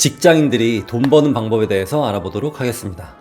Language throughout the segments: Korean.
직장인들이 돈 버는 방법에 대해서 알아보도록 하겠습니다.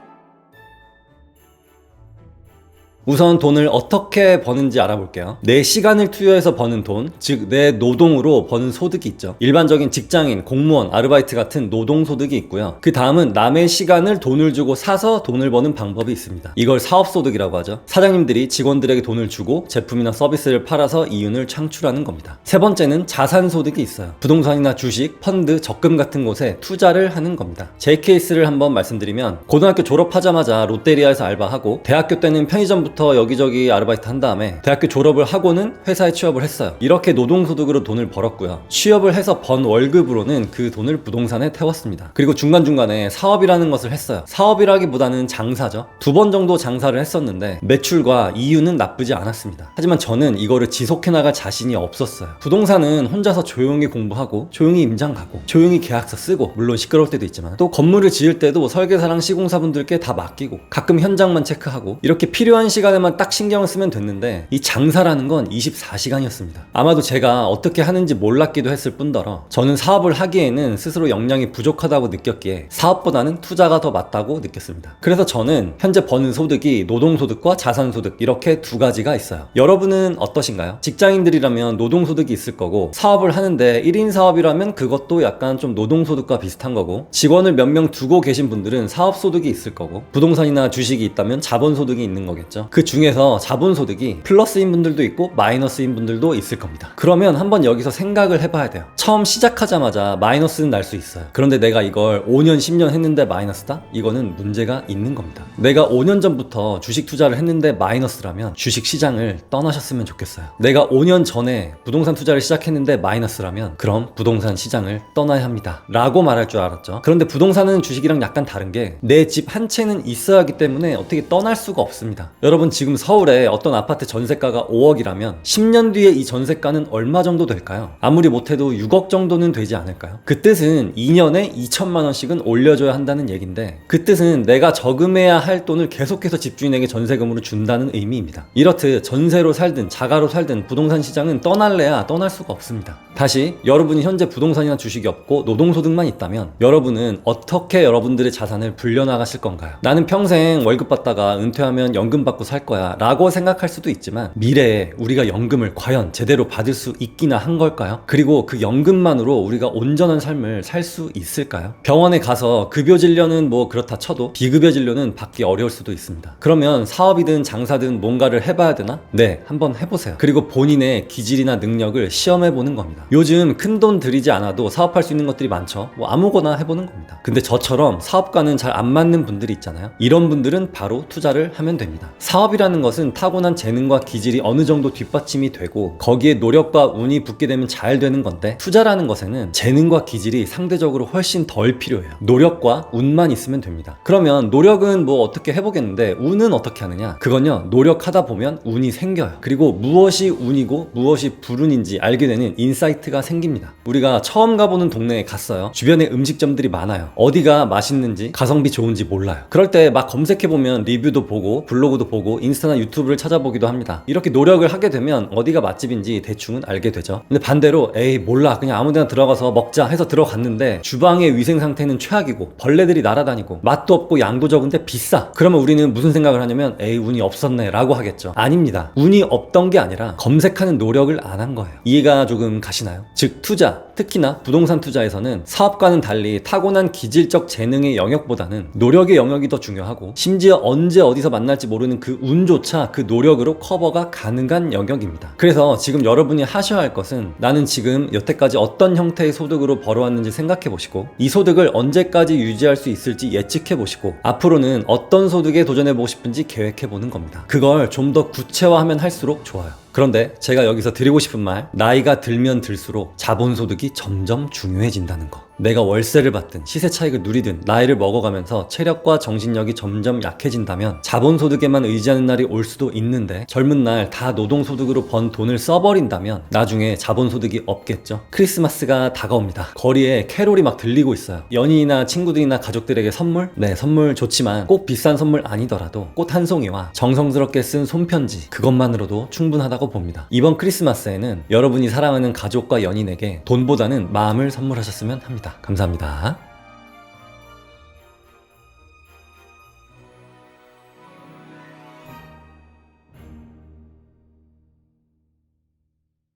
우선 돈을 어떻게 버는지 알아볼게요. 내 시간을 투여해서 버는 돈, 즉 내 노동으로 버는 소득이 있죠. 일반적인 직장인, 공무원, 아르바이트 같은 노동 소득이 있고요. 그 다음은 남의 시간을 돈을 주고 사서 돈을 버는 방법이 있습니다. 이걸 사업 소득이라고 하죠. 사장님들이 직원들에게 돈을 주고 제품이나 서비스를 팔아서 이윤을 창출하는 겁니다. 세 번째는 자산 소득이 있어요. 부동산이나 주식, 펀드, 적금 같은 곳에 투자를 하는 겁니다. 제 케이스를 한번 말씀드리면 고등학교 졸업하자마자 롯데리아에서 알바하고 대학교 때는 편의점부터 여기저기 아르바이트 한 다음에 대학교 졸업을 하고는 회사에 취업을 했어요. 이렇게 노동소득으로 돈을 벌었고요. 취업을 해서 번 월급으로는 그 돈을 부동산에 태웠습니다. 그리고 중간중간에 사업이라는 것을 했어요. 사업이라기보다는 장사죠. 두 번 정도 장사를 했었는데 매출과 이윤은 나쁘지 않았습니다. 하지만 저는 이거를 지속해 나갈 자신이 없었어요. 부동산은 혼자서 조용히 공부하고 조용히 임장 가고 조용히 계약서 쓰고 물론 시끄러울 때도 있지만 또 건물을 지을 때도 설계사랑 시공사분들께 다 맡기고 가끔 현장만 체크하고 이렇게 필요한 시간 에만 딱 신경을 쓰면 됐는데 이 장사라는 건 24시간이었습니다. 아마도 제가 어떻게 하는지 몰랐기도 했을 뿐더러 저는 사업을 하기에는 스스로 역량이 부족하다고 느꼈기에 사업보다는 투자가 더 맞다고 느꼈습니다. 그래서 저는 현재 버는 소득이 노동소득과 자산소득 이렇게 두 가지가 있어요. 여러분은 어떠신가요? 직장인들이라면 노동소득이 있을 거고 사업을 하는데 1인 사업이라면 그것도 약간 좀 노동소득과 비슷한 거고 직원을 몇 명 두고 계신 분들은 사업소득이 있을 거고 부동산이나 주식이 있다면 자본소득이 있는 거겠죠. 그 중에서 자본소득이 플러스인 분들도 있고 마이너스인 분들도 있을 겁니다. 그러면 한번 여기서 생각을 해봐야 돼요. 처음 시작하자마자 마이너스는 날 수 있어요. 그런데 내가 이걸 5년, 10년 했는데 마이너스다? 이거는 문제가 있는 겁니다. 내가 5년 전부터 주식 투자를 했는데 마이너스라면 주식 시장을 떠나셨으면 좋겠어요. 내가 5년 전에 부동산 투자를 시작했는데 마이너스라면 그럼 부동산 시장을 떠나야 합니다. 라고 말할 줄 알았죠. 그런데 부동산은 주식이랑 약간 다른 게 내 집 한 채는 있어야 하기 때문에 어떻게 떠날 수가 없습니다. 여러분 지금 서울에 어떤 아파트 전세가가 5억이라면 10년 뒤에 이 전세가는 얼마 정도 될까요? 아무리 못해도 6억 정도는 되지 않을까요? 그 뜻은 2년에 2천만 원씩은 올려줘야 한다는 얘긴데 그 뜻은 내가 저금해야 할 돈을 계속해서 집주인에게 전세금으로 준다는 의미입니다. 이렇듯 전세로 살든 자가로 살든 부동산 시장은 떠날래야 떠날 수가 없습니다. 다시 여러분이 현재 부동산이나 주식이 없고 노동소득만 있다면 여러분은 어떻게 여러분들의 자산을 불려나가실 건가요? 나는 평생 월급 받다가 은퇴하면 연금 받고 살 거야 라고 생각할 수도 있지만 미래에 우리가 연금을 과연 제대로 받을 수 있기나 한 걸까요? 그리고 그 연금만으로 우리가 온전한 삶을 살 수 있을까요? 병원에 가서 급여 진료는 뭐 그렇다 쳐도 비급여 진료는 받기 어려울 수도 있습니다. 그러면 사업이든 장사든 뭔가를 해봐야 되나? 네, 한번 해보세요. 그리고 본인의 기질이나 능력을 시험해 보는 겁니다. 요즘 큰 돈 들이지 않아도 사업할 수 있는 것들이 많죠. 뭐 아무거나 해보는 겁니다. 근데 저처럼 사업가는 잘 안 맞는 분들이 있잖아요. 이런 분들은 바로 투자를 하면 됩니다. 사업 이라는 것은 타고난 재능과 기질이 어느 정도 뒷받침이 되고 거기에 노력과 운이 붙게 되면 잘 되는 건데 투자라는 것에는 재능과 기질이 상대적으로 훨씬 덜 필요해요. 노력과 운만 있으면 됩니다. 그러면 노력은 뭐 어떻게 해보겠는데 운은 어떻게 하느냐? 그건요 노력하다 보면 운이 생겨요. 그리고 무엇이 운이고 무엇이 불운인지 알게 되는 인사이트가 생깁니다. 우리가 처음 가보는 동네에 갔어요. 주변에 음식점들이 많아요. 어디가 맛있는지 가성비 좋은지 몰라요. 그럴 때 막 검색해보면 리뷰도 보고 블로그도 보고 인스타나 유튜브를 찾아보기도 합니다. 이렇게 노력을 하게 되면 어디가 맛집인지 대충은 알게 되죠. 근데 반대로 에이 몰라 그냥 아무데나 들어가서 먹자 해서 들어갔는데 주방의 위생 상태는 최악이고 벌레들이 날아다니고 맛도 없고 양도 적은데 비싸. 그러면 우리는 무슨 생각을 하냐면 에이 운이 없었네 라고 하겠죠. 아닙니다. 운이 없던 게 아니라 검색하는 노력을 안 한 거예요. 이해가 조금 가시나요? 즉 투자, 특히나 부동산 투자에서는 사업과는 달리 타고난 기질적 재능의 영역보다는 노력의 영역이 더 중요하고 심지어 언제 어디서 만날지 모르는 그 운조차 그 노력으로 커버가 가능한 영역입니다. 그래서 지금 여러분이 하셔야 할 것은 나는 지금 여태까지 어떤 형태의 소득으로 벌어왔는지 생각해 보시고 이 소득을 언제까지 유지할 수 있을지 예측해 보시고 앞으로는 어떤 소득에 도전해 보고 싶은지 계획해 보는 겁니다. 그걸 좀 더 구체화하면 할수록 좋아요. 그런데 제가 여기서 드리고 싶은 말, 나이가 들면 들수록 자본소득이 점점 중요해진다는 거. 내가 월세를 받든 시세 차익을 누리든 나이를 먹어가면서 체력과 정신력이 점점 약해진다면 자본소득에만 의지하는 날이 올 수도 있는데 젊은 날 다 노동소득으로 번 돈을 써버린다면 나중에 자본소득이 없겠죠. 크리스마스가 다가옵니다. 거리에 캐롤이 막 들리고 있어요. 연인이나 친구들이나 가족들에게 선물? 네, 선물 좋지만 꼭 비싼 선물 아니더라도 꽃 한 송이와 정성스럽게 쓴 손편지 그것만으로도 충분하다고 봅니다. 이번 크리스마스에는 여러분이 사랑하는 가족과 연인에게 돈보다는 마음을 선물하셨으면 합 니다. 감사합니다.